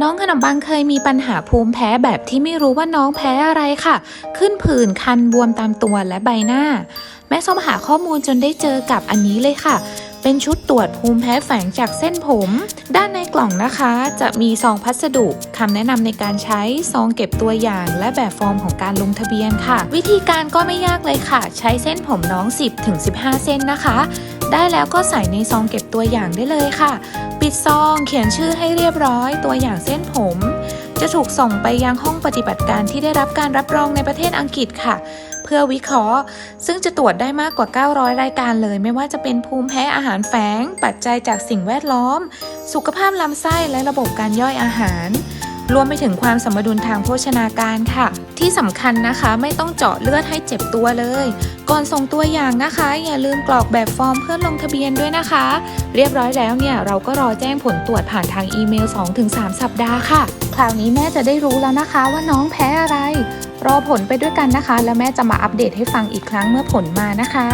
น้องขนมปังเคยมีปัญหาภูมิแพ้แบบที่ไม่รู้ว่าน้องแพ้อะไรค่ะ ขึ้นผื่นคันบวมตามตัวและใบหน้า แม่ส้มหาข้อมูลจนได้เจอกับอันนี้เลยค่ะ เป็นชุดตรวจภูมิแพ้แฝงจากเส้นผม ด้านในกล่องนะคะ จะมีซองพัสดุคำแนะนำในการใช้ซองเก็บตัวอย่าง และแบบฟอร์มของการลงทะเบียนค่ะ วิธีการก็ไม่ยากเลยค่ะ ใช้เส้นผมน้อง 10ถึง15 เส้นนะคะ ได้แล้วก็ใส่ในซองเก็บตัวอย่างได้เลยค่ะ ปิดซองเขียนชื่อให้เรียบร้อยตัวอย่างเส้นผม จะถูกส่งไปยังห้องปฏิบัติการที่ได้รับการรับรองในประเทศอังกฤษค่ะ เพื่อวิเคราะห์ ซึ่งจะตรวจได้มากกว่า 900 รายการเลย ไม่ว่าจะเป็นภูมิแพ้อาหารแฝง ปัจจัยจากสิ่งแวดล้อม สุขภาพลำไส้และระบบการย่อยอาหาร รวมไปถึงความสมดุลทางโภชนาการค่ะ ที่สำคัญนะคะไม่ต้องเจาะเลือดให้เจ็บตัวเลย ก่อนส่งตัวอย่างนะคะ อย่าลืมกรอกแบบฟอร์มเพื่อลงทะเบียนด้วยนะคะ เรียบร้อยแล้วเนี่ยเราก็รอแจ้งผลตรวจผ่านทางอีเมล 2-3 สัปดาห์ค่ะ คราวนี้แม่จะได้รู้แล้วนะคะว่าน้องแพ้อะไร รอผลไปด้วยกันนะคะ แล้วแม่จะมาอัปเดตให้ฟังอีกครั้งเมื่อผลมานะคะ